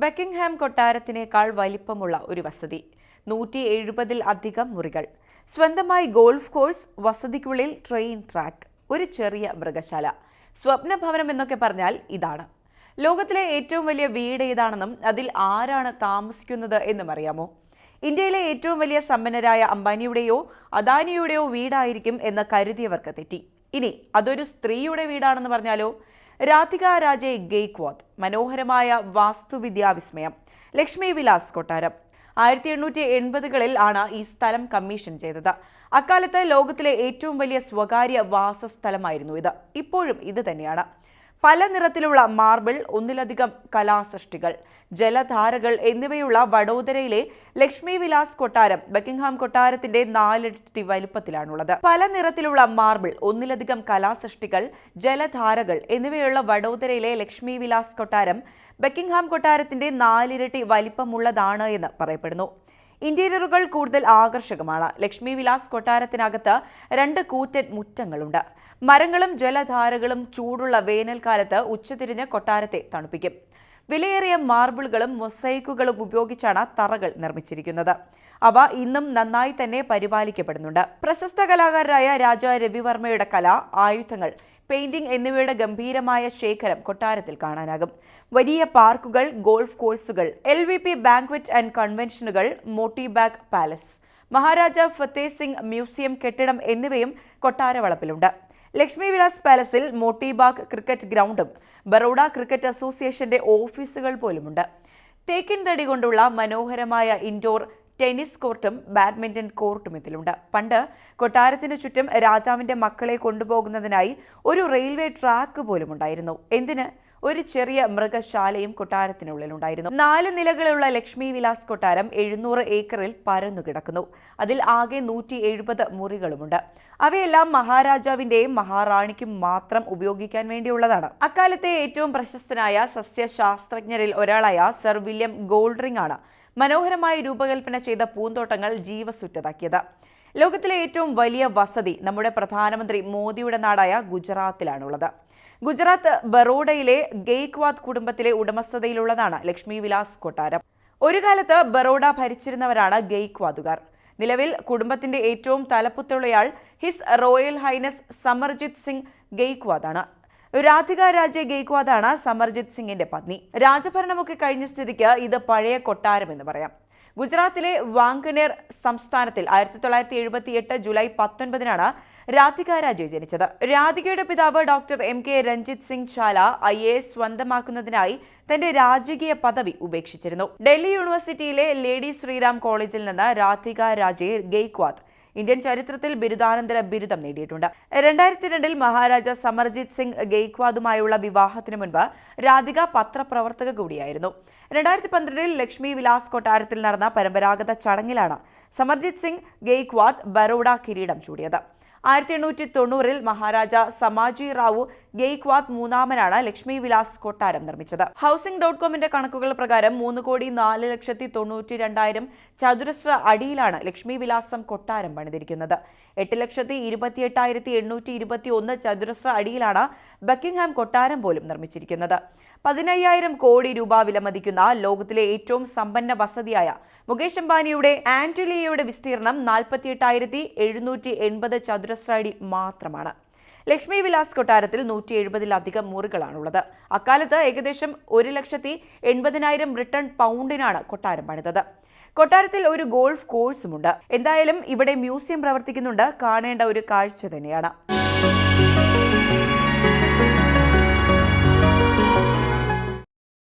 Buckingham കൊട്ടാരത്തിനേക്കാൾ വലിപ്പമുള്ള ഒരു വസതി. നൂറ്റി എഴുപതിൽ അധികം മുറികൾ. സ്വന്തമായി ഗോൾഫ് കോഴ്സ് വസതിക്കുള്ളിൽ ട്രെയിൻ ട്രാക്ക്. ഒരു ചെറിയ മൃഗശാല. സ്വപ്ന ഭവനം എന്നൊക്കെ പറഞ്ഞാൽ ഇതാണ്. ലോകത്തിലെ ഏറ്റവും വലിയ വീട് ഏതാണെന്നും അതിൽ ആരാണ് താമസിക്കുന്നത് എന്നും അറിയാമോ? ഇന്ത്യയിലെ ഏറ്റവും വലിയ സമ്പന്നരായ അംബാനിയുടെയോ അദാനിയുടെയോ വീടായിരിക്കും എന്ന് കരുതിയവർക്ക് തെറ്റി. ഇനി അതൊരു സ്ത്രീയുടെ വീടാണെന്ന് പറഞ്ഞാലോ? രാധിക രാജെ ഗെയ്ക്വാദ് മനോഹരമായ വാസ്തുവിദ്യാ വിസ്മയം ലക്ഷ്മി വിലാസ് കൊട്ടാരം. ആയിരത്തി എണ്ണൂറ്റി എൺപതുകളിൽ ആണ് ഈ സ്ഥലം കമ്മീഷൻ ചെയ്തത്. അക്കാലത്ത് ലോകത്തിലെ ഏറ്റവും വലിയ സ്വകാര്യ വാസസ്ഥലമായിരുന്നു ഇത്. ഇപ്പോഴും ഇത് തന്നെയാണ്. പല നിറത്തിലുള്ള മാർബിൾ ഒന്നിലധികം കലാസൃഷ്ടികൾ ജലധാരകൾ എന്നിവയുള്ള വഡോദരയിലെ ലക്ഷ്മി വിലാസ് കൊട്ടാരം ബക്കിംഗ്ഹാം കൊട്ടാരത്തിന്റെ നാലിരട്ടി വലുപ്പത്തിലാണുള്ളത്. പല നിറത്തിലുള്ള മാർബിൾ ഒന്നിലധികം കലാസൃഷ്ടികൾ ജലധാരകൾ എന്നിവയുള്ള വഡോദരയിലെ ലക്ഷ്മി വിലാസ് കൊട്ടാരം ബക്കിംഗ്ഹാം കൊട്ടാരത്തിന്റെ നാലിരട്ടി വലിപ്പമുള്ളതാണ് എന്ന് പറയപ്പെടുന്നു. ഇന്റീരിയറുകൾ കൂടുതൽ ആകർഷകമാണ്. ലക്ഷ്മി വിലാസ് കൊട്ടാരത്തിനകത്ത് രണ്ട് കൂറ്റൻ മുറ്റങ്ങളുണ്ട്. മരങ്ങളും ജലധാരകളും ചൂടുള്ള വേനൽക്കാലത്ത് ഉച്ചതിരിഞ്ഞ് കൊട്ടാരത്തെ തണുപ്പിക്കും. വിലയേറിയ മാർബിളുകളും മൊസൈക്കുകളും ഉപയോഗിച്ചാണ് തറകൾ നിർമ്മിച്ചിരിക്കുന്നത്. അവ ഇന്നും നന്നായി തന്നെ പരിപാലിക്കപ്പെടുന്നുണ്ട്. പ്രശസ്ത കലാകാരനായ രാജ രവിവർമ്മയുടെ കല ആയുധങ്ങൾ പെയിന്റിംഗ് എന്നിവയുടെ ഗംഭീരമായ ശേഖരം കൊട്ടാരത്തിൽ കാണാനാകും. വലിയ പാർക്കുകൾ ഗോൾഫ് കോഴ്സുകൾ L V P banquet and കൺവെൻഷനുകൾ മോട്ടിബാഗ് പാലസ് മഹാരാജ ഫത്തേ സിംഗ് മ്യൂസിയം കെട്ടിടം എന്നിവയും കൊട്ടാരവളപ്പിലുണ്ട്. ലക്ഷ്മി വിലാസ് പാലസിൽ മോട്ടിബാഗ് ക്രിക്കറ്റ് ഗ്രൗണ്ടും ബറോഡ ക്രിക്കറ്റ് അസോസിയേഷന്റെ ഓഫീസുകൾ പോലുമുണ്ട്. തേക്കിൻ തടി കൊണ്ടുള്ള മനോഹരമായ ഇൻഡോർ ടെന്നീസ് കോർട്ടും ബാഡ്മിന്റൺ കോർട്ടും ഇതിലുണ്ട്. പണ്ട് കൊട്ടാരത്തിനു ചുറ്റും രാജാവിന്റെ മക്കളെ കൊണ്ടുപോകുന്നതിനായി ഒരു റെയിൽവേ ട്രാക്ക് പോലും ഉണ്ടായിരുന്നു എന്തിന്? ഒരു ചെറിയ മൃഗശാലയും കൊട്ടാരത്തിനുള്ളിലുണ്ടായിരുന്നു. നാല് നിലകളുള്ള ലക്ഷ്മി വിലാസ് കൊട്ടാരം എഴുന്നൂറ് ഏക്കറിൽ പരന്നു കിടക്കുന്നു. അതിൽ ആകെ നൂറ്റി എഴുപത് മുറികളുമുണ്ട്. അവയെല്ലാം മഹാരാജാവിന്റെയും മഹാറാണിക്കും മാത്രം ഉപയോഗിക്കാൻ വേണ്ടിയുള്ളതാണ്. അക്കാലത്തെ ഏറ്റവും പ്രശസ്തനായ സസ്യശാസ്ത്രജ്ഞരിൽ ഒരാളായ സർ വില്യം ഗോൾഡ്രിംഗ് ആണ് മനോഹരമായി രൂപകൽപ്പന ചെയ്ത പൂന്തോട്ടങ്ങൾ ജീവസുറ്റതാക്കിയത്. ലോകത്തിലെ ഏറ്റവും വലിയ വസതി നമ്മുടെ പ്രധാനമന്ത്രി മോദിയുടെ നാടായ ഗുജറാത്തിലാണുള്ളത്. ഗുജറാത്ത് ബറോഡയിലെ ഗെയ്ക്വാദ് കുടുംബത്തിലെ ഉടമസ്ഥതയിലുള്ളതാണ് ലക്ഷ്മി വിലാസ് കൊട്ടാരം. ഒരു കാലത്ത് ബറോഡ ഭരിച്ചിരുന്നവരാണ് ഗെയ്ക്വാദുകാർ. നിലവിൽ കുടുംബത്തിന്റെ ഏറ്റവും തലപ്പത്തുള്ളയാൾ his royal highness Samarjit Singh ഗെയ്ക്വാദാണ്. Radhika Raje ഗെയ്ക്വാദാണ് സമർജിത് സിംഗിന്റെ പത്നി. രാജഭരണമൊക്കെ കഴിഞ്ഞ സ്ഥിതിക്ക് ഇത് പഴയ കൊട്ടാരം എന്ന് പറയാം. ഗുജറാത്തിലെ വാങ്കനേർ സംസ്ഥാനത്തിൽ ആയിരത്തി തൊള്ളായിരത്തി എഴുപത്തി എട്ട് ജൂലൈ പത്തൊൻപതിനാണ് രാധിക രാജെ ജനിച്ചത്. രാധികയുടെ പിതാവ് doctor M K Ranjit Singh Chala I A S സ്വന്തമാക്കുന്നതിനായി തന്റെ രാജകീയ പദവി ഉപേക്ഷിച്ചിരുന്നു. ഡൽഹി യൂണിവേഴ്സിറ്റിയിലെ ലേഡി ശ്രീറാം കോളേജിൽ നിന്ന് രാധിക രാജെ ഗെയ്ക്വാദ് ഇന്ത്യൻ ചരിത്രത്തിൽ ബിരുദാനന്തര ബിരുദം നേടിയിട്ടുണ്ട്. രണ്ടായിരത്തി രണ്ടിൽ മഹാരാജ സമർജിത് സിംഗ് ഗെയ്ക്വാദുമായുള്ള വിവാഹത്തിന് മുൻപ് രാധിക പത്രപ്രവർത്തക കൂടിയായിരുന്നു. രണ്ടായിരത്തി പന്ത്രണ്ടിൽ ലക്ഷ്മി വിലാസ് കൊട്ടാരത്തിൽ നടന്ന പരമ്പരാഗത ചടങ്ങിലാണ് സമർജിത് സിംഗ് ഗെയ്ക്വാദ് ബറോഡ കിരീടം ചൂടിയത്. ആയിരത്തി എണ്ണൂറ്റി തൊണ്ണൂറിൽ മഹാരാജ സമാജി റാവു ഗെയ്ക്വാദ് മൂന്നാമനാണ് ലക്ഷ്മി വിലാസ് കൊട്ടാരം നിർമ്മിച്ചത്. ഹൗസിംഗ് ഡോട്ട് കോമിന്റെ കണക്കുകൾ പ്രകാരം മൂന്ന് കോടി നാല് ലക്ഷത്തി തൊണ്ണൂറ്റി രണ്ടായിരം ചതുരശ്ര അടിയിലാണ് ലക്ഷ്മി വിലാസം കൊട്ടാരം പണിതിരിക്കുന്നത്. എട്ട് ലക്ഷത്തി ഇരുപത്തിയെട്ടായിരത്തി എണ്ണൂറ്റി ഇരുപത്തി ഒന്ന് ചതുരശ്ര അടിയിലാണ് ബക്കിംഗ്ഹാം കൊട്ടാരം പോലും നിർമ്മിച്ചിരിക്കുന്നത്. പതിനയ്യായിരം കോടി രൂപ വിലമതിക്കുന്ന ലോകത്തിലെ ഏറ്റവും സമ്പന്ന വസതിയായ മുകേഷ് അംബാനിയുടെ ആന്റിലിയയുടെ വിസ്തീർണം നാൽപ്പത്തിയെട്ടായിരത്തി എഴുന്നൂറ്റി എൺപത് ചതുരശ്ര അടി മാത്രമാണ്. ലക്ഷ്മി വിലാസ് കൊട്ടാരത്തിൽ നൂറ്റി എഴുപതിലധികം മുറികളാണുള്ളത്. അക്കാലത്ത് ഏകദേശം ഒരു ലക്ഷത്തി എൺപതിനായിരം ബ്രിട്ടൺ പൗണ്ടിനാണ് കൊട്ടാരം പണിതത്. കൊട്ടാരത്തിൽ ഒരു ഗോൾഫ് കോഴ്സുമുണ്ട്. എന്തായാലും ഇവിടെ മ്യൂസിയം പ്രവർത്തിക്കുന്നുണ്ട്. കാണേണ്ട ഒരു കാഴ്ച തന്നെയാണ്.